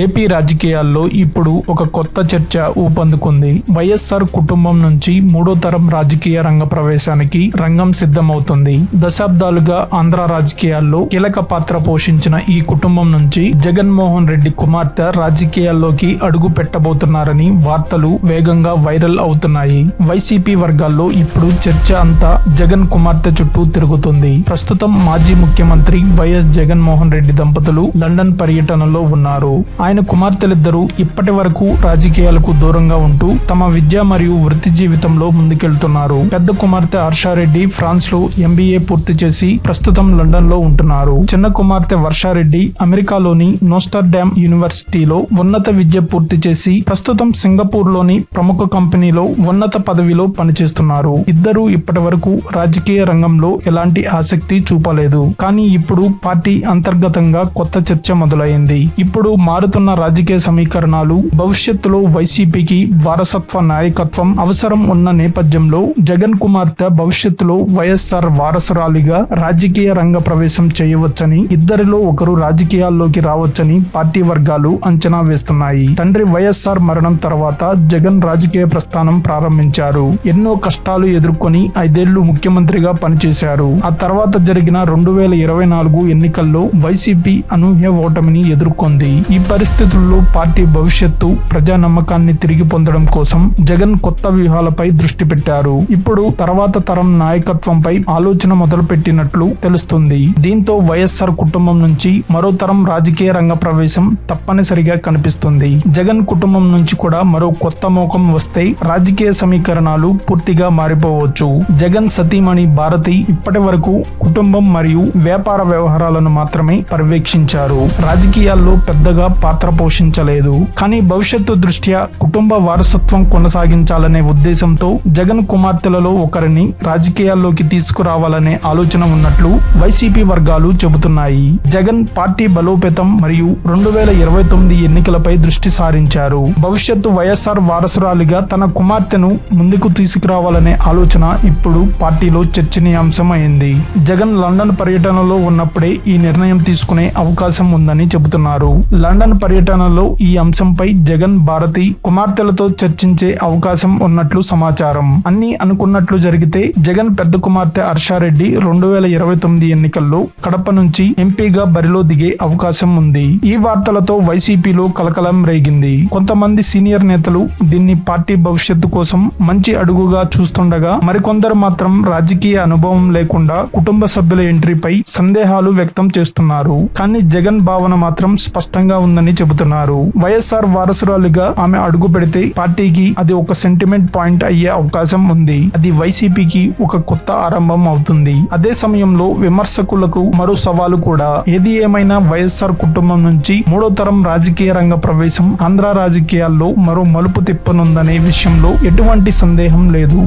AP రాజకీయాల్లో ఇప్పుడు ఒక కొత్త చర్చ ఊపందుకుంది. వైఎస్ఆర్ కుటుంబం నుంచి మూడో తరం రాజకీయ రంగ ప్రవేశానికి రంగం సిద్ధమవుతుంది. దశాబ్దాలుగా ఆంధ్ర రాజకీయాల్లో కీలక పాత్ర పోషించిన ఈ కుటుంబం నుంచి జగన్మోహన్ రెడ్డి కుమార్తె రాజకీయాల్లోకి అడుగు పెట్టబోతున్నారని వార్తలు వేగంగా వైరల్ అవుతున్నాయి. వైసీపీ వర్గాల్లో ఇప్పుడు చర్చ అంతా జగన్ కుమార్తె చుట్టూ తిరుగుతుంది. ప్రస్తుతం మాజీ ముఖ్యమంత్రి వైఎస్ జగన్మోహన్ రెడ్డి దంపతులు లండన్ పర్యటనలో ఉన్నారు. ఆయన కుమార్తెలిద్దరూ ఇప్పటి వరకు రాజకీయాలకు దూరంగా ఉంటూ తమ విద్య మరియు వృత్తి జీవితంలో ముందుకెళ్తున్నారు. పెద్ద కుమార్తె హర్షారెడ్డి ఫ్రాన్స్లో ఎంబీఏ పూర్తి చేసి ప్రస్తుతం లండన్లో ఉంటున్నారు. చిన్న కుమార్తె వర్షారెడ్డి అమెరికాలోని నోస్టర్ డ్యామ్ యూనివర్సిటీలో ఉన్నత విద్య పూర్తి చేసి ప్రస్తుతం సింగపూర్లోని ప్రముఖ కంపెనీలో ఉన్నత పదవిలో పనిచేస్తున్నారు. ఇద్దరు ఇప్పటి వరకు రాజకీయ రంగంలో ఎలాంటి ఆసక్తి చూపలేదు. కానీ ఇప్పుడు పార్టీ అంతర్గతంగా కొత్త చర్చ మొదలైంది. ఇప్పుడు మారుతున్న రాజకీయ సమీకరణాలు భవిష్యత్తులో వైసీపీకి వారసత్వ నాయకత్వం అవసరం ఉన్న నేపథ్యంలో జగన్ కుమార్తె భవిష్యత్తులో వైఎస్ఆర్ వారసురాలిగా రాజకీయ రంగ ప్రవేశం చేయవచ్చని ఇద్దరిలో ఒకరు రాజకీయాల్లోకి రావచ్చని పార్టీ వర్గాలు అంచనా వేస్తున్నాయి. తండ్రి వైఎస్ఆర్ మరణం తర్వాత జగన్ రాజకీయ ప్రస్థానం ప్రారంభించారు. ఎన్నో కష్టాలు ఎదుర్కొని ఐదేళ్ళు ముఖ్యమంత్రిగా పనిచేశారు. ఆ తర్వాత జరిగిన రెండు వేల ఇరవై నాలుగు ఎన్నికల్లో వైసీపీ అనూహ్య ఓటమిని ఎదుర్కొంది. ఈ పరిస్థితుల్లో పార్టీ భవిష్యత్తు ప్రజా నమ్మకాన్ని తిరిగి పొందడం కోసం జగన్ కొత్త వ్యూహాలపై దృష్టి పెట్టారు. ఇప్పుడు తర్వాత తరం నాయకత్వంపై ఆలోచన మొదలుపెట్టినట్లు తెలుస్తుంది. దీంతో వైఎస్ఆర్ కుటుంబం నుంచి మరో తరం రాజకీయ రంగ ప్రవేశం తప్పనిసరిగా కనిపిస్తుంది. జగన్ కుటుంబం నుంచి కూడా మరో కొత్త మోకం వస్తే రాజకీయ సమీకరణాలు పూర్తిగా మారిపోవచ్చు. జగన్ సతీమణి భారతి ఇప్పటి వరకు కుటుంబం మరియు వ్యాపార వ్యవహారాలను మాత్రమే పర్యవేక్షించారు. రాజకీయాల్లో పెద్దగా పాత్ర పోషించలేదు. కానీ భవిష్యత్తు దృష్ట్యా కుటుంబ వారసత్వం కొనసాగించాలనే ఉద్దేశంతో జగన్ కుమార్తెలలో ఒకరిని రాజకీయాల్లోకి తీసుకురావాలనే ఆలోచన ఉన్నట్లు వైసీపీ వర్గాలు చెబుతున్నాయి. జగన్ పార్టీ బలోపేతం మరియు రెండు వేల ఇరవై తొమ్మిది ఎన్నికలపై దృష్టి సారించారు. భవిష్యత్తు వైఎస్ఆర్ వారసురాలిగా తన కుమార్తెను ముందుకు తీసుకురావాలనే ఆలోచన ఇప్పుడు పార్టీలో చర్చనీయాంశం అయింది జగన్ లండన్ పర్యటనలో ఉన్నప్పుడే ఈ నిర్ణయం తీసుకునే అవకాశం ఉందని చెబుతున్నారు. లండన్ పర్యటనలో ఈ అంశంపై జగన్ భారతి కుమార్తెలతో చర్చించే అవకాశం ఉన్నట్లు సమాచారం. అన్ని అనుకున్నట్లు జరిగితే జగన్ పెద్ద కుమార్తె హర్షారెడ్డి రెండు వేల ఇరవై తొమ్మిది ఎన్నికల్లో కడప నుంచి ఎంపీగా బరిలో దిగే అవకాశం ఉంది. ఈ వార్తలతో వైసీపీలో కలకలం రేగింది. కొంతమంది సీనియర్ నేతలు దీన్ని పార్టీ భవిష్యత్తు కోసం మంచి అడుగుగా చూస్తుండగా మరికొందరు మాత్రం రాజకీయ అనుభవం లేకుండా కుటుంబ సభ్యుల ఎంట్రీపై సందేహాలు వ్యక్తం చేస్తున్నారు. కానీ జగన్ భావన మాత్రం స్పష్టంగా ఉందని చెబుతున్నారు. వైఎస్ఆర్ వారసురాలిగా ఆమె అడుగు పెడితే పార్టీకి అది ఒక సెంటిమెంట్ పాయింట్ అయ్యే అవకాశం ఉంది. అది వైసీపీకి ఒక కొత్త ఆరంభం అవుతుంది. అదే సమయంలో విమర్శకులకు మరో సవాలు కూడా. ఏది ఏమైనా వైఎస్ఆర్ కుటుంబం నుంచి మూడో తరం రాజకీయ రంగ ప్రవేశం ఆంధ్ర రాజకీయాల్లో మరో మలుపు తిప్పనుందనే విషయంలో ఎటువంటి సందేహం లేదు.